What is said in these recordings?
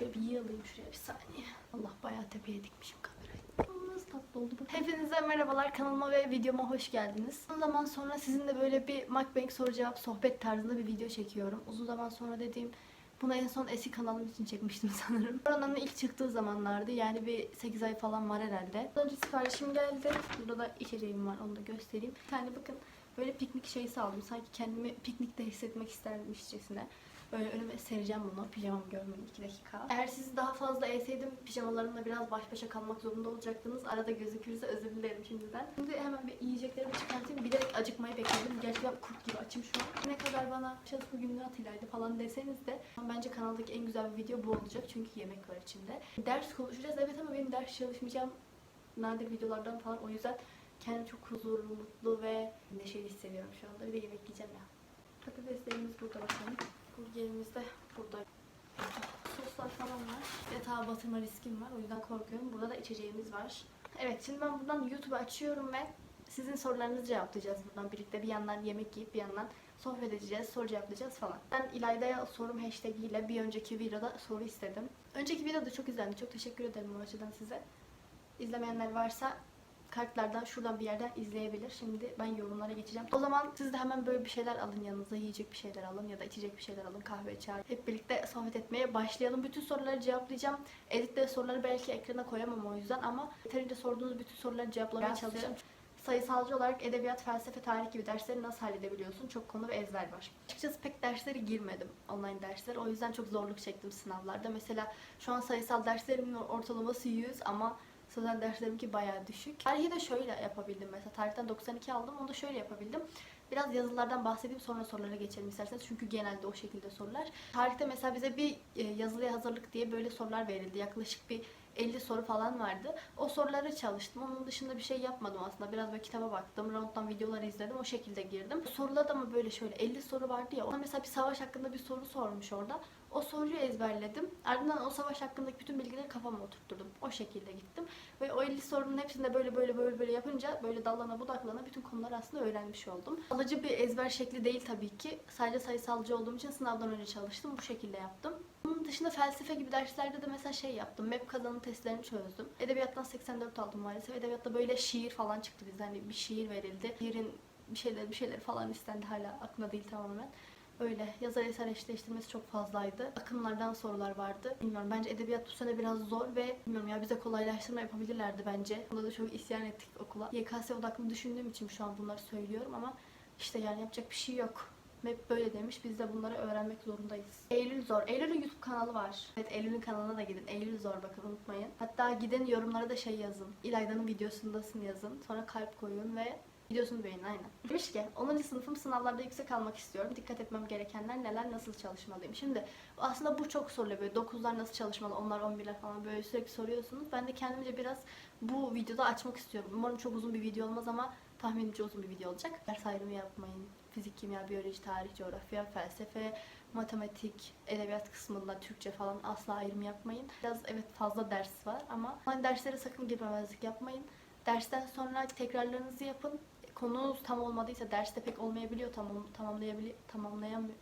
şöyle bir yığılayım şuraya bir saniye. Allah bayağı tepeye dikmişim kamerayı. Nasıl tatlı oldu bu. Hepinize merhabalar kanalıma ve videoma hoş geldiniz. Uzun zaman sonra sizinle böyle bir mukbang soru cevap sohbet tarzında bir video çekiyorum. Uzun zaman sonra dediğim bunu en son eski kanalım için çekmiştim sanırım. Koronanın ilk çıktığı zamanlardı. Yani bir 8 ay falan var herhalde. Önce siparişim geldi. Burada da içeceğim var. Onu da göstereyim. Bir tane bakın böyle piknik şeysi aldım. Sanki kendimi piknikte hissetmek istermişçesine. Böyle önüme sereceğim bunu. Pijamamı görmeyin 2 dakika. Eğer sizi daha fazla eğseydim pijamalarımla biraz baş başa kalmak zorunda olacaktınız. Arada gözükürse özür dilerim şimdiden. Şimdi hemen bir yiyeceklerimi çıkartayım. Bilerek acıkmayı bekledim. Gerçekten kurt gibi açım şu an. Ne kadar bana çalışma gününü Atilla'ydı falan deseniz de bence kanaldaki en güzel video bu olacak. Çünkü yemek var içinde. Ders konuşacağız evet ama benim ders çalışmayacağım nadir videolardan falan. O yüzden kendimi çok huzurlu, mutlu ve neşeli hissediyorum şu anda. Bir de yemek yiyeceğim ya. Patateslerimiz burada bakalım. Burgerimiz burada. Soslar falan var. Yatağa batırma riskim var. O yüzden korkuyorum. Burada da içeceğimiz var. Evet şimdi ben buradan YouTube açıyorum ve sizin sorularınızı cevaplayacağız buradan birlikte. Bir yandan yemek yiyip bir yandan sohbet edeceğiz, soru cevaplayacağız falan. Ben İlayda'ya sorum hashtag ile bir önceki videoda soru istedim. Önceki videoda çok izlendi. Çok teşekkür ederim o açıdan size. İzlemeyenler varsa kartlardan şuradan bir yerden izleyebilir. Şimdi ben yorumlara geçeceğim. O zaman siz de hemen böyle bir şeyler alın yanınıza. Yiyecek bir şeyler alın ya da içecek bir şeyler alın. Kahve, çay. Hep birlikte sohbet etmeye başlayalım. Bütün soruları cevaplayacağım. Editte soruları belki ekrana koyamam o yüzden ama yeterince sorduğunuz bütün soruları cevaplamaya çalışacağım. Sayısalcı olarak edebiyat, felsefe, tarih gibi dersleri nasıl halledebiliyorsun? Çok konu ve ezber var. Açıkçası pek derslere girmedim. Online dersler. O yüzden çok zorluk çektim sınavlarda. Mesela şu an sayısal derslerimin ortalaması 100 ama sözel derslerimki bayağı düşük. Tarihi de şöyle yapabildim mesela. Tarihten 92 aldım. Onu da şöyle yapabildim. Biraz yazılardan bahsedeyim sonra sorulara geçelim isterseniz. Çünkü genelde o şekilde sorular. Tarihte mesela bize bir e, yazılıya hazırlık diye böyle sorular verildi. Yaklaşık bir 50 soru falan vardı. O soruları çalıştım. Onun dışında bir şey yapmadım aslında. Biraz böyle kitaba baktım. Round'dan videoları izledim. O şekilde girdim. Sorularda ama böyle şöyle 50 soru vardı ya. Ona mesela bir savaş hakkında bir soru sormuş orada. O soruyu ezberledim. Ardından o savaş hakkındaki bütün bilgileri kafama oturtturdum. O şekilde gittim. Ve o 50 sorunun hepsinde böyle böyle böyle böyle yapınca böyle dallana budaklana bütün konuları aslında öğrenmiş oldum. Alıcı bir ezber şekli değil tabii ki. Sadece sayısalcı olduğum için sınavdan önce çalıştım. Bu şekilde yaptım. Bunun dışında felsefe gibi derslerde de mesela şey yaptım. MEP kazanım testlerini çözdüm. Edebiyattan 84 aldım maalesef. Edebiyatta böyle şiir falan çıktı bizden. Hani bir şiir verildi. Şiirin bir şeyler bir şeyler falan istendi hala aklımda değil tamamen. Öyle yazar eser eşleştirmesi çok fazlaydı. Akımlardan sorular vardı. Bilmiyorum bence edebiyat bu sene biraz zor ve bilmiyorum ya bize kolaylaştırma yapabilirlerdi bence. Bunda da çok isyan ettik okula. YKS odaklı düşündüğüm için şu an bunları söylüyorum ama işte yani yapacak bir şey yok. Hep böyle demiş. Biz de bunları öğrenmek zorundayız. Eylül zor. Eylül'ün YouTube kanalı var. Evet Eylül'ün kanalına da gidin. Eylül zor bakın unutmayın. Hatta gidin yorumlara da şey yazın. İlayda'nın videosundasın yazın. Sonra kalp koyun ve videosunu beğenin aynen. Demiş ki 10. sınıfım sınavlarda yüksek almak istiyorum. Dikkat etmem gerekenler neler nasıl çalışmalıyım. Şimdi aslında bu çok soruluyor. Böyle 9'lar nasıl çalışmalı, onlar 11'ler falan böyle sürekli soruyorsunuz. Ben de kendimce biraz bu videoda açmak istiyorum. Umarım çok uzun bir video olmaz ama tahminimce uzun bir video olacak. Ders ayrımı yapmayın. Fizik, kimya, biyoloji, tarih, coğrafya, felsefe, matematik, edebiyat kısmında Türkçe falan asla ayrım yapmayın. Biraz evet fazla ders var ama hani derslere sakın girmemezlik yapmayın. Dersten sonra tekrarlarınızı yapın. Konunuz tam olmadıysa derste pek olmayabiliyor. Tamam tamamlayabiliyor tamamlayamıyor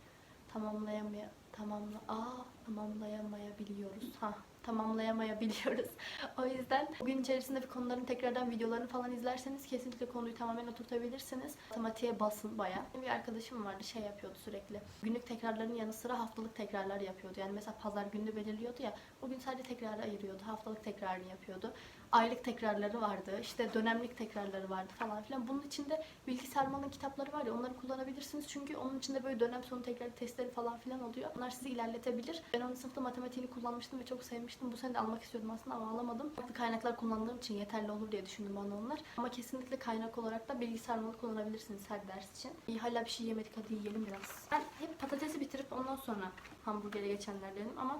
tamamlayamıyor tamamla aa tamamlayamayabiliyoruz. Ha tamamlayamayabiliyoruz. o yüzden bugün içerisinde konuların tekrardan videolarını falan izlerseniz kesinlikle konuyu tamamen oturtabilirsiniz. Matematiğe basın baya. Bir arkadaşım vardı şey yapıyordu sürekli. Günlük tekrarların yanı sıra haftalık tekrarlar yapıyordu. Yani mesela pazar günü belirliyordu ya. O gün sadece tekrarı ayırıyordu. Haftalık tekrarını yapıyordu. Aylık tekrarları vardı. işte dönemlik tekrarları vardı falan filan. Bunun içinde bilgi sarmalın kitapları var ya onları kullanabilirsiniz. Çünkü onun içinde böyle dönem sonu tekrar testleri falan filan oluyor. Onlar sizi ilerletebilir. Ben onun sınıfta matematiğini kullanmıştım ve çok sevmiştim. Bu sene de almak istiyordum aslında ama alamadım. Farklı kaynaklar kullandığım için yeterli olur diye düşündüm bana onlar. Ama kesinlikle kaynak olarak da bilgi sarmalı kullanabilirsiniz her ders için. İyi hala bir şey yemedik hadi yiyelim biraz. Ben hep patatesi bitirip ondan sonra hamburgere geçenlerdenim ama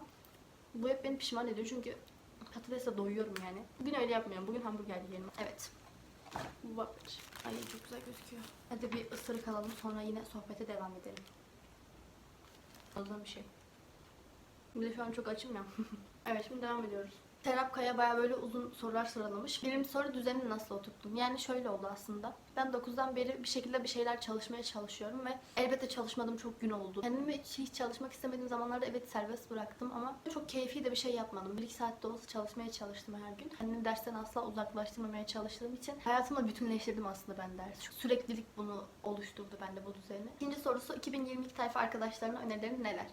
bu hep beni pişman ediyor çünkü patatesle doyuyorum yani. Bugün öyle yapmıyorum. Bugün hamburger yiyelim. Evet. Var. Ay çok güzel gözüküyor. Hadi bir ısırık alalım sonra yine sohbete devam edelim. Fazla bir şey. Bir de şu an çok açım ya. evet şimdi devam ediyoruz. Serap Kaya baya böyle uzun sorular sıralamış. Birinci soru düzenini nasıl oturttun? Yani şöyle oldu aslında. Ben 9'dan beri bir şekilde bir şeyler çalışmaya çalışıyorum ve elbette çalışmadığım çok gün oldu. Kendimi hiç, çalışmak istemediğim zamanlarda evet serbest bıraktım ama çok keyfi de bir şey yapmadım. 1-2 saat de olsa çalışmaya çalıştım her gün. Kendimi dersten asla uzaklaştırmamaya çalıştığım için hayatımla bütünleştirdim aslında ben ders. Süreklilik bunu oluşturdu bende bu düzeni. İkinci sorusu 2022 tayfa arkadaşlarına önerilerin neler?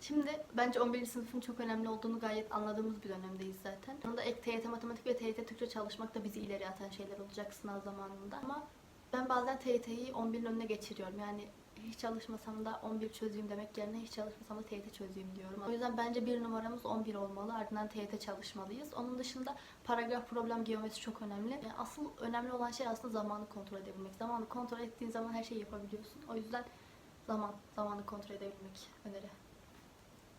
Şimdi bence 11. sınıfın çok önemli olduğunu gayet anladığımız bir dönemdeyiz zaten. Yanında ek TYT matematik ve TYT Türkçe çalışmak da bizi ileri atan şeyler olacak sınav zamanında. Ama ben bazen TYT'yi 11'in önüne geçiriyorum. Yani hiç çalışmasam da 11 çözeyim demek yerine hiç çalışmasam da TYT çözeyim diyorum. O yüzden bence bir numaramız 11 olmalı. Ardından TYT çalışmalıyız. Onun dışında paragraf, problem, geometri çok önemli. Yani asıl önemli olan şey aslında zamanı kontrol edebilmek. Zamanı kontrol ettiğin zaman her şeyi yapabiliyorsun. O yüzden zaman, zamanı kontrol edebilmek öneri.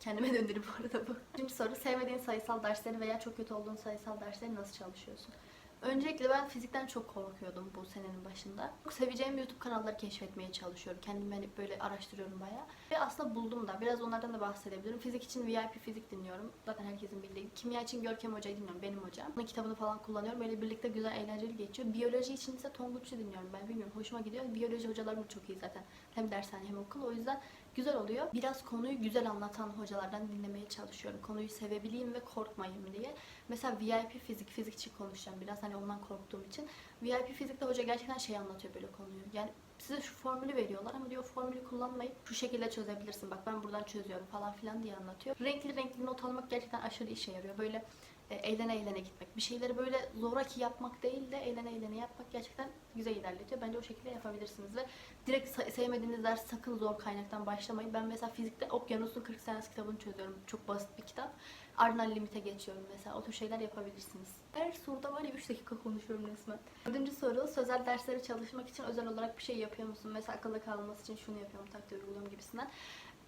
Kendime öneri bu arada bu. Üçüncü soru, sevmediğin sayısal dersleri veya çok kötü olduğun sayısal dersleri nasıl çalışıyorsun? Öncelikle ben fizikten çok korkuyordum bu senenin başında. Çok seveceğim YouTube kanalları keşfetmeye çalışıyorum. Kendimi hani böyle araştırıyorum bayağı. Ve aslında buldum da. Biraz onlardan da bahsedebilirim. Fizik için VIP fizik dinliyorum. Zaten herkesin bildiği. Kimya için Görkem Hoca'yı dinliyorum. Benim hocam. Onun kitabını falan kullanıyorum. Böyle birlikte güzel, eğlenceli geçiyor. Biyoloji için ise Tonguç'u dinliyorum ben. Bilmiyorum. Hoşuma gidiyor. Biyoloji hocalarım çok iyi zaten. Hem dershane hem okul. O yüzden güzel oluyor. Biraz konuyu güzel anlatan hocalardan dinlemeye çalışıyorum. Konuyu sevebileyim ve korkmayayım diye. Mesela VIP fizik, fizikçi konuşacağım biraz hani ondan korktuğum için. VIP fizikte hoca gerçekten şey anlatıyor böyle konuyu. Yani size şu formülü veriyorlar ama diyor formülü kullanmayıp şu şekilde çözebilirsin. Bak ben buradan çözüyorum falan filan diye anlatıyor. Renkli renkli not almak gerçekten aşırı işe yarıyor. Böyle e, eğlene eğlene gitmek. Bir şeyleri böyle zoraki yapmak değil de eğlene eğlene yapmak gerçekten güzel ilerletiyor. Bence o şekilde yapabilirsiniz ve direkt sevmediğiniz ders sakın zor kaynaktan başlamayın. Ben mesela fizikte Okyanus'un 40 senesi kitabını çözüyorum. Çok basit bir kitap. Ardından limite geçiyorum mesela. O tür şeyler yapabilirsiniz. Her soruda var ya 3 dakika konuşuyorum resmen. Dördüncü soru sözel dersleri çalışmak için özel olarak bir şey yapıyor musun? Mesela akılda kalması için şunu yapıyorum takdir uyguluyorum gibisinden.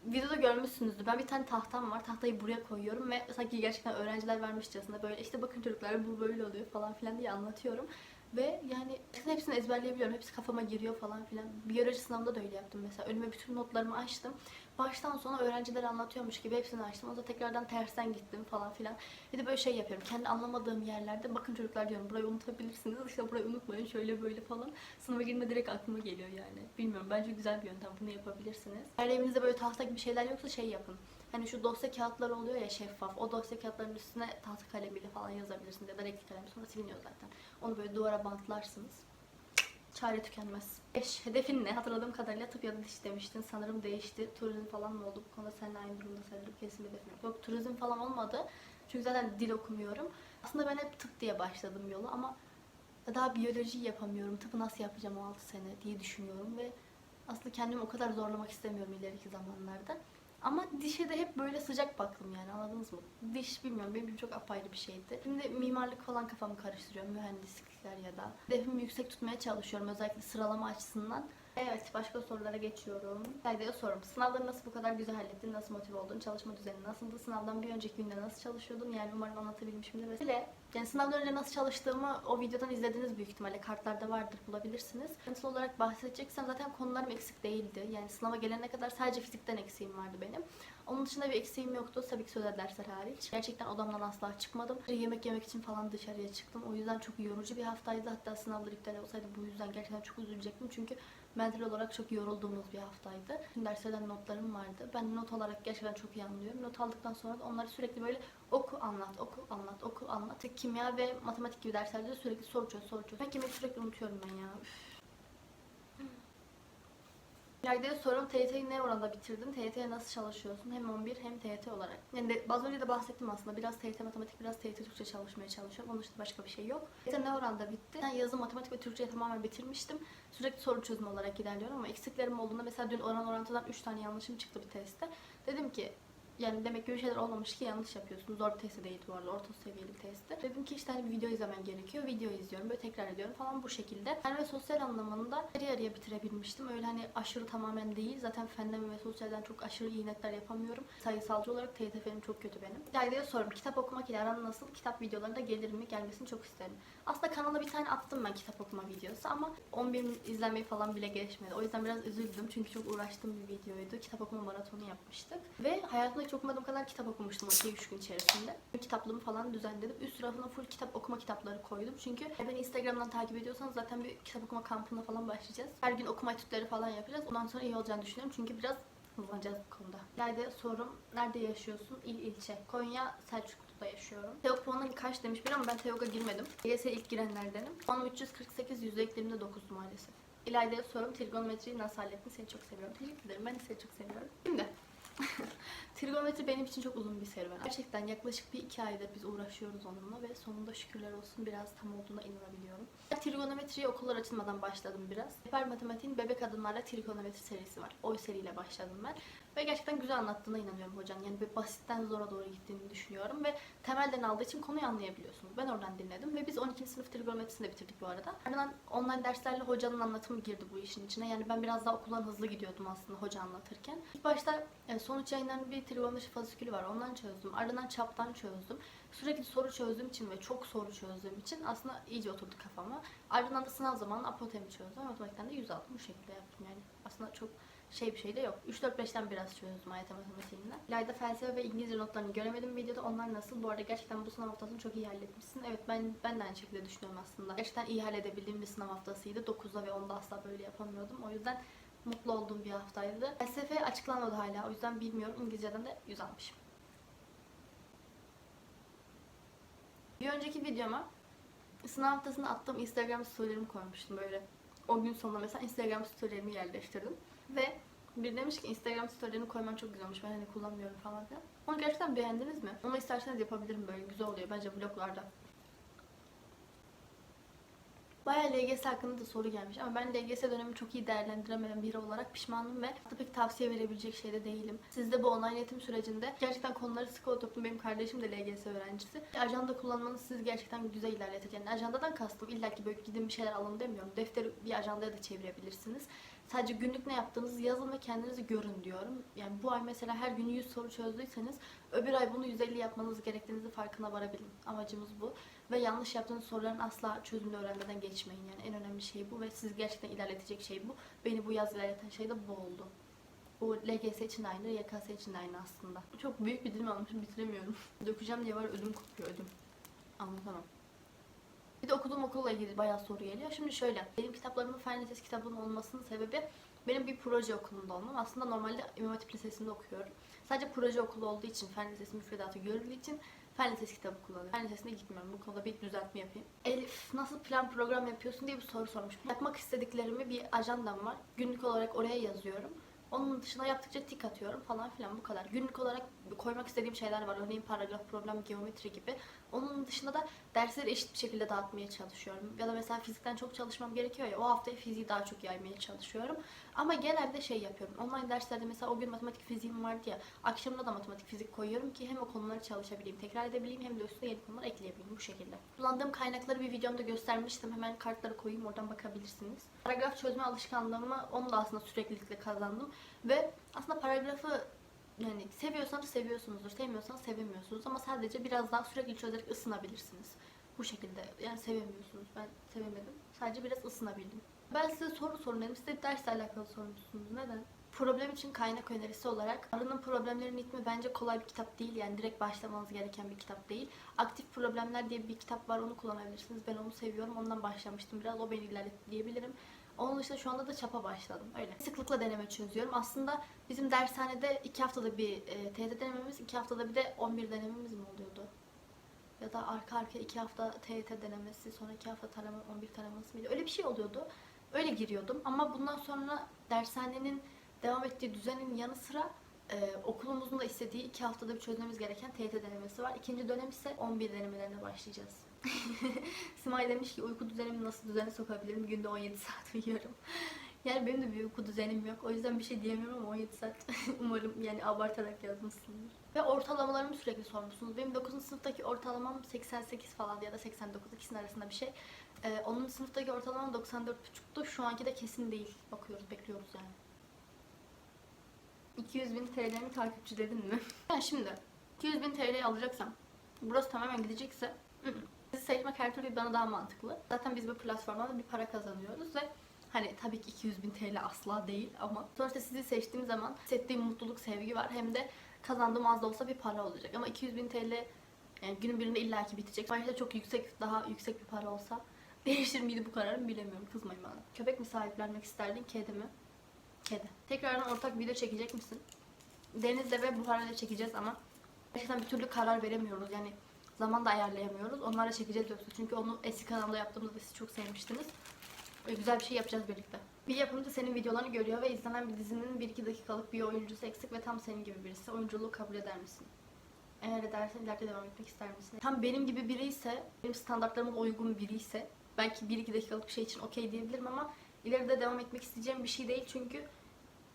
Videoda görmüşsünüzdür. Ben bir tane tahtam var. Tahtayı buraya koyuyorum ve sanki gerçekten öğrenciler vermişçesine böyle işte bakın çocuklar bu böyle oluyor falan filan diye anlatıyorum. Ve yani hepsini ezberleyebiliyorum. Hepsi kafama giriyor falan filan. Biyoloji sınavında da öyle yaptım mesela. Önüme bütün notlarımı açtım. Baştan sona öğrencilere anlatıyormuş gibi hepsini açtım. O da tekrardan tersten gittim falan filan. Bir de böyle şey yapıyorum. Kendi anlamadığım yerlerde bakın çocuklar diyorum burayı unutabilirsiniz. İşte burayı unutmayın şöyle böyle falan. Sınava girme direkt aklıma geliyor yani. Bilmiyorum bence güzel bir yöntem. Bunu yapabilirsiniz. Eğer evinizde böyle tahta gibi şeyler yoksa şey yapın. Hani şu dosya kağıtları oluyor ya şeffaf. O dosya kağıtlarının üstüne tahta kalemiyle falan yazabilirsiniz. Ya da renkli kalem sonra siliniyor zaten. Onu böyle duvara bantlarsınız. Çare tükenmez. 5. Hedefin ne? Hatırladığım kadarıyla tıp ya da diş demiştin. Sanırım değişti. Turizm falan mı oldu? Bu konuda seninle aynı durumda sayılır. Kesin hedefim yok. Yok turizm falan olmadı. Çünkü zaten dil okumuyorum. Aslında ben hep tıp diye başladım yolu ama daha biyoloji yapamıyorum. Tıpı nasıl yapacağım o 6 sene diye düşünüyorum ve aslında kendimi o kadar zorlamak istemiyorum ileriki zamanlarda. Ama dişe de hep böyle sıcak baktım yani anladınız mı? Diş bilmiyorum benim için çok apayrı bir şeydi. Şimdi mimarlık falan kafamı karıştırıyorum. Mühendislikler ya da. Hedefimi yüksek tutmaya çalışıyorum özellikle sıralama açısından. Evet başka sorulara geçiyorum. Saydaya sorum. Sınavları nasıl bu kadar güzel hallettin? Nasıl motive oldun? Çalışma düzeni nasıldı? Sınavdan bir önceki günde nasıl çalışıyordun? Yani umarım anlatabilmişimdir. Ve yani sınavdan önce nasıl çalıştığımı o videodan izlediniz büyük ihtimalle. Kartlarda vardır bulabilirsiniz. Nasıl olarak bahsedeceksem zaten konularım eksik değildi. Yani sınava gelene kadar sadece fizikten eksiğim vardı benim. Onun dışında bir eksiğim yoktu. Tabii ki sözel dersler hariç. Gerçekten odamdan asla çıkmadım. Yemek yemek için falan dışarıya çıktım. O yüzden çok yorucu bir haftaydı. Hatta sınavlar iptal olsaydı bu yüzden gerçekten çok üzülecektim. Çünkü mental olarak çok yorulduğumuz bir haftaydı. Derslerden notlarım vardı. Ben not olarak gerçekten çok iyi anlıyorum. Not aldıktan sonra da onları sürekli böyle oku anlat, oku anlat, oku anlat. Kimya ve matematik gibi derslerde de sürekli soru çöz, soru çöz. Ben kimyayı sürekli unutuyorum ben ya. Üf. İleride sorum TYT'yi ne oranda bitirdin? TYT'ye nasıl çalışıyorsun? Hem 11 hem TYT olarak. Yani de, az önce de bahsettim aslında. Biraz TYT matematik, biraz TYT Türkçe çalışmaya çalışıyorum. Onun dışında başka bir şey yok. TYT ne oranda bitti? Ben yazı matematik ve Türkçeyi tamamen bitirmiştim. Sürekli soru çözümü olarak ilerliyorum ama eksiklerim olduğunda mesela dün oran orantıdan 3 tane yanlışım çıktı bir testte. Dedim ki yani demek ki bir şeyler olmamış ki yanlış yapıyorsun. Zor bir test de değil bu arada. Orta seviyeli bir testti. Dedim ki işte hani bir video izlemen gerekiyor. Video izliyorum. Böyle tekrar ediyorum falan bu şekilde. Fen ve sosyal anlamında yarı yarıya bitirebilmiştim. Öyle hani aşırı tamamen değil. Zaten fenden ve sosyalden çok aşırı iyi netler yapamıyorum. Sayısalcı olarak TYT fenim çok kötü benim. Yayda'ya sorum. Kitap okumak ile aran nasıl? Kitap videoları da gelir mi? Gelmesini çok isterim. Aslında kanala bir tane attım ben kitap okuma videosu ama 11 bin izlenmeyi falan bile geçmedi. O yüzden biraz üzüldüm çünkü çok uğraştığım bir videoydu. Kitap okuma maratonu yapmıştık. Ve hayatımda hiç okumadığım kadar kitap okumuştum o 2-3 gün içerisinde. Kitaplığımı falan düzenledim. Üst rafına full kitap okuma kitapları koydum. Çünkü beni Instagram'dan takip ediyorsanız zaten bir kitap okuma kampına falan başlayacağız. Her gün okuma etütleri falan yapacağız. Ondan sonra iyi olacağını düşünüyorum. Çünkü biraz hızlanacağız bu konuda. İleride sorum nerede yaşıyorsun? İl ilçe. Konya Selçuklu'da yaşıyorum. TEOG puanın kaç demiş bir ama ben TEOG'a girmedim. YS ilk girenlerdenim. Puanım 348 yüzde eklerimde 9 maalesef. İlayda'ya sorum trigonometriyi nasıl hallettin? Seni çok seviyorum. Teşekkür ederim. Ben de seni çok seviyorum. Şimdi trigonometri benim için çok uzun bir serüven. Gerçekten yaklaşık bir iki aydır biz uğraşıyoruz onunla ve sonunda şükürler olsun biraz tam olduğuna inanabiliyorum. Trigonometriye okullar açılmadan başladım biraz. Hiper Matematiğin Bebek Adımlarla Trigonometri serisi var. O seriyle başladım ben. Ve gerçekten güzel anlattığına inanıyorum hocanın. Yani bir basitten zora doğru gittiğini düşünüyorum ve temelden aldığı için konuyu anlayabiliyorsunuz. Ben oradan dinledim ve biz 12. sınıf trigonometrisini de bitirdik bu arada. Ardından online derslerle hocanın anlatımı girdi bu işin içine. Yani ben biraz daha okuldan hızlı gidiyordum aslında hoca anlatırken. İlk başta sonuç yayınlanan bir trigonometri fasikülü var. Ondan çözdüm. Ardından çaptan çözdüm. Sürekli soru çözdüğüm için ve çok soru çözdüğüm için aslında iyice oturdu kafama. Ardından da sınav zamanı apotemi çözdüm. Matematikten de 100 aldım. Bu şekilde yaptım yani. Aslında çok şey bir şey de yok. 3-4-5'ten biraz çözdüm hayat matematiğinden. İlayda felsefe ve İngilizce notlarını göremedim videoda. Onlar nasıl? Bu arada gerçekten bu sınav haftasını çok iyi halletmişsin. Evet ben ben de aynı şekilde düşünüyorum aslında. Gerçekten iyi halledebildiğim bir sınav haftasıydı. 9'da ve 10'da asla böyle yapamıyordum. O yüzden mutlu olduğum bir haftaydı. Felsefe açıklanmadı hala. O yüzden bilmiyorum. İngilizceden de 100 almışım. Bir önceki videoma sınav haftasında attığım Instagram storylerimi koymuştum böyle. O gün sonunda mesela Instagram storylerimi yerleştirdim. Ve bir demiş ki Instagram storylerini koyman çok güzelmiş. Ben hani kullanmıyorum falan filan. Onu gerçekten beğendiniz mi? Onu isterseniz yapabilirim böyle. Güzel oluyor bence vloglarda. Bayağı LGS hakkında da soru gelmiş ama ben LGS dönemi çok iyi değerlendiremeyen biri olarak pişmanım ve pek tavsiye verebilecek şeyde değilim. Siz de bu online eğitim sürecinde gerçekten konuları sıkı oturtun. Benim kardeşim de LGS öğrencisi. Ajanda kullanmanız sizi gerçekten güzel ilerletir. Yani ajandadan kastım illa ki böyle gidin bir şeyler alın demiyorum. Defteri bir ajandaya da çevirebilirsiniz. Sadece günlük ne yaptığınızı yazın ve kendinizi görün diyorum. Yani bu ay mesela her gün 100 soru çözdüyseniz öbür ay bunu 150 yapmanız gerektiğinizi farkına varabilin. Amacımız bu. Ve yanlış yaptığınız soruların asla çözümünü öğrenmeden geçmeyin. Yani en önemli şey bu ve sizi gerçekten ilerletecek şey bu. Beni bu yaz ilerleten şey de bu oldu. Bu LGS için aynı, YKS için aynı aslında. Çok büyük bir dilim almışım, bitiremiyorum. Dökeceğim diye var ödüm kopuyor, ödüm. Anlatamam. Bir de okuduğum okulla ilgili bayağı soru geliyor. Şimdi şöyle, benim kitaplarımın Fen Lisesi kitabının olmasının sebebi benim bir proje okulunda olmam. Aslında normalde İmam Hatip Lisesi'nde okuyorum. Sadece proje okulu olduğu için, Fen Lisesi müfredatı görüldüğü için Fen Lisesi kitabı kullanıyorum. Fen Lisesi'ne gitmiyorum. Bu konuda bir düzeltme yapayım. Elif nasıl plan program yapıyorsun diye bir soru sormuş. Yapmak istediklerimi bir ajandam var. Günlük olarak oraya yazıyorum. Onun dışında yaptıkça tik atıyorum falan filan bu kadar. Günlük olarak koymak istediğim şeyler var. Örneğin paragraf, problem, geometri gibi. Onun dışında da dersleri eşit bir şekilde dağıtmaya çalışıyorum. Ya da mesela fizikten çok çalışmam gerekiyor ya o haftayı fiziği daha çok yaymaya çalışıyorum. Ama genelde şey yapıyorum. Online derslerde mesela o gün matematik fiziğim vardı ya. Akşamında da matematik fizik koyuyorum ki hem o konuları çalışabileyim, tekrar edebileyim hem de üstüne yeni konular ekleyebileyim bu şekilde. Kullandığım kaynakları bir videomda göstermiştim. Hemen kartları koyayım oradan bakabilirsiniz. Paragraf çözme alışkanlığımı onu da aslında süreklilikle kazandım. Ve aslında paragrafı yani seviyorsanız seviyorsunuzdur, sevmiyorsanız sevemiyorsunuz ama sadece biraz daha sürekli çözerek ısınabilirsiniz. Bu şekilde yani sevemiyorsunuz. Ben sevemedim. Sadece biraz ısınabildim. Ben size soru sorun dedim. Siz de dersle alakalı sormuşsunuz. Neden? Problem için kaynak önerisi olarak Arı'nın Problemlerin Ritmi bence kolay bir kitap değil. Yani direkt başlamanız gereken bir kitap değil. Aktif Problemler diye bir kitap var. Onu kullanabilirsiniz. Ben onu seviyorum. Ondan başlamıştım biraz. O beni ilerletti diyebilirim. Onun dışında şu anda da çapa başladım. Öyle. Sıklıkla deneme çözüyorum. Aslında bizim dershanede iki haftada bir e, TET denememiz, iki haftada bir de 11 denememiz mi oluyordu? Ya da arka arkaya iki hafta TET denemesi, sonra iki hafta tarama, 11 taraması mıydı? Öyle bir şey oluyordu. Öyle giriyordum. Ama bundan sonra dershanenin devam ettiği düzenin yanı sıra e, okulumuzun da istediği iki haftada bir çözmemiz gereken TET denemesi var. İkinci dönem ise 11 denemelerine başlayacağız. Simay demiş ki uyku düzenimi nasıl düzene sokabilirim? Günde 17 saat uyuyorum. Yani benim de bir uyku düzenim yok. O yüzden bir şey diyemiyorum ama 17 saat umarım yani abartarak yazmışsındır. Ve ortalamalarımı sürekli sormuşsunuz. Benim 9. sınıftaki ortalamam 88 falan ya da 89 ikisinin arasında bir şey. Ee, 10. sınıftaki ortalamam 94,5'tu. Şu anki de kesin değil. Bakıyoruz, bekliyoruz yani. 200 bin TL'mi takipçilerin mi? Yani şimdi 200 bin TL alacaksam burası tamamen gidecekse. Sizi seçmek her türlü bana daha mantıklı. Zaten biz bu platformdan bir para kazanıyoruz ve hani tabii ki 200 bin TL asla değil ama sonuçta sizi seçtiğim zaman hissettiğim mutluluk, sevgi var. Hem de kazandığım az da olsa bir para olacak. Ama 200 bin TL yani günün birinde illaki bitecek. Başta çok yüksek, daha yüksek bir para olsa değişir miydi bu kararımı bilemiyorum. Kızmayın bana. Köpek mi sahiplenmek isterdin, kedi mi? Kedi. Tekrardan ortak video çekecek misin? Deniz'le ve Buhar'la çekeceğiz ama gerçekten bir türlü karar veremiyoruz. Yani zaman da ayarlayamıyoruz. Onlarla çekeceğiz yoksa. Çünkü onu eski kanalda yaptığımızda siz çok sevmiştiniz. Güzel bir şey yapacağız birlikte. Bir yapımcı senin videolarını görüyor ve izlenen bir dizinin 1-2 dakikalık bir oyuncusu eksik ve tam senin gibi birisi. Oyunculuğu kabul eder misin? Eğer edersen ileride devam etmek ister misin? Tam benim gibi biri ise, benim standartlarıma uygun biri ise belki 1-2 dakikalık bir şey için okey diyebilirim ama ileride devam etmek isteyeceğim bir şey değil çünkü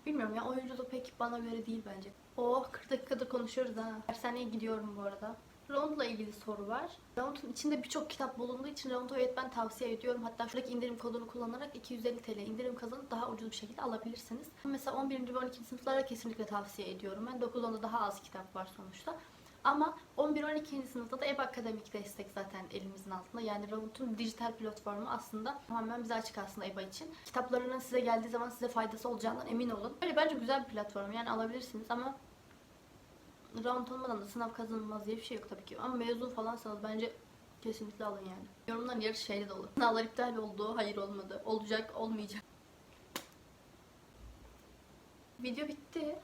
bilmiyorum ya oyunculuk pek bana göre değil bence. Oh 40 dakikadır konuşuyoruz ha. Dershaneye gidiyorum bu arada. Round'la ilgili soru var. Round'un içinde birçok kitap bulunduğu için Round'u evet tavsiye ediyorum. Hatta şuradaki indirim kodunu kullanarak 250 TL indirim kazanıp daha ucuz bir şekilde alabilirsiniz. Mesela 11. ve 12. sınıflara kesinlikle tavsiye ediyorum. Ben 9-10'da daha az kitap var sonuçta. Ama 11-12. sınıfta da EB Akademik destek zaten elimizin altında. Yani Round'un dijital platformu aslında tamamen bize açık aslında EBA için. Kitaplarının size geldiği zaman size faydası olacağından emin olun. Böyle bence güzel bir platform yani alabilirsiniz ama round olmadan da sınav kazanılmaz diye bir şey yok tabii ki. Ama mezun falansanız bence kesinlikle alın yani. Yorumların yarısı şeyde dolu. Sınavlar iptal oldu, hayır olmadı. Olacak, olmayacak. Video bitti.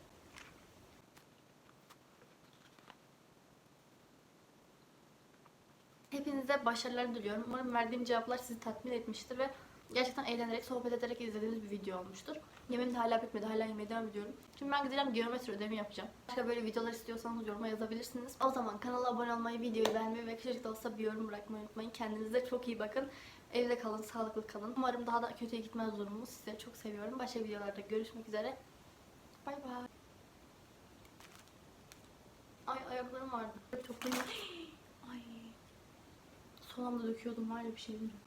Hepinize başarılar diliyorum. Umarım verdiğim cevaplar sizi tatmin etmiştir ve gerçekten eğlenerek, sohbet ederek izlediğiniz bir video olmuştur. Yemeğim de hala bitmedi. Hala yemeye devam ediyorum. Şimdi ben gideceğim geometri ödemi yapacağım. Başka böyle videolar istiyorsanız yoruma yazabilirsiniz. O zaman kanala abone olmayı, videoyu beğenmeyi ve küçük de olsa bir yorum bırakmayı unutmayın. Kendinize çok iyi bakın. Evde kalın, sağlıklı kalın. Umarım daha da kötüye gitmez durumumuz. Sizleri çok seviyorum. Başka videolarda görüşmek üzere. Bay bay. Ay ayaklarım vardı. Çok Ay. Son anda döküyordum var ya bir şey bilmiyorum.